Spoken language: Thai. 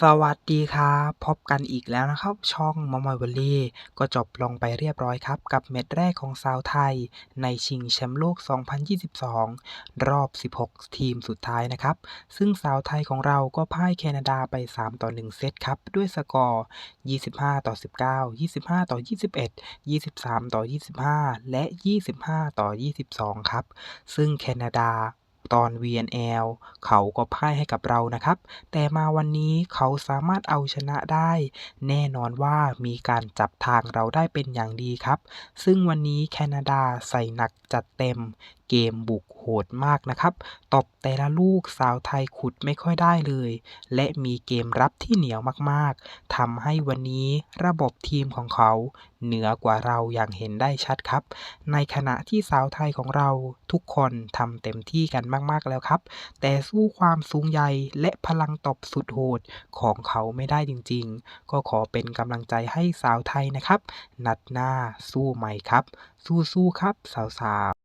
สวัสดีครับพบกันอีกแล้วนะครับ ช่องมะมอยวอลลย์ก็จบลงไปเรียบร้อยครับ กับแมตช์แรกของสาวไทย ในชิงแชมป์โลก 2022 รอบ 16 ทีมสุดท้ายนะครับ ซึ่งสาวไทยของเราก็พ่ายแคนาดาไป 3 ต่อ 1 เซตครับ ด้วยสกอร์ 25 ต่อ 19 25 ต่อ 21 23 ต่อ 25 และ 25 ต่อ 22 ครับ ซึ่งแคนาดา ตอน VNL เขาก็พ่ายให้กับเรานะครับ แต่มาวันนี้เขาสามารถเอาชนะได้ แน่นอนว่ามีการจับทางเราได้เป็นอย่างดีครับ ซึ่งวันนี้แคนาดาใส่หนักจัดเต็ม เกมบุกโหดมากนะครับตบแต่ละลูกสาวไทยขุดไม่ค่อยได้เลย และมีเกมรับที่เหนียวมากๆทำให้วันนี้ระบบทีมของเขาเหนือกว่าเราอย่างเห็นได้ชัดครับ ในขณะที่สาวไทยของเราทุกคนทำเต็มที่กันมากๆแล้วครับ แต่สู้ความสูงใหญ่และพลังตบสุดโหดของเขาไม่ได้จริงๆ ก็ขอเป็นกำลังใจให้สาวไทยนะครับ นัดหน้าสู้ใหม่ครับ สู้ๆครับสาวๆ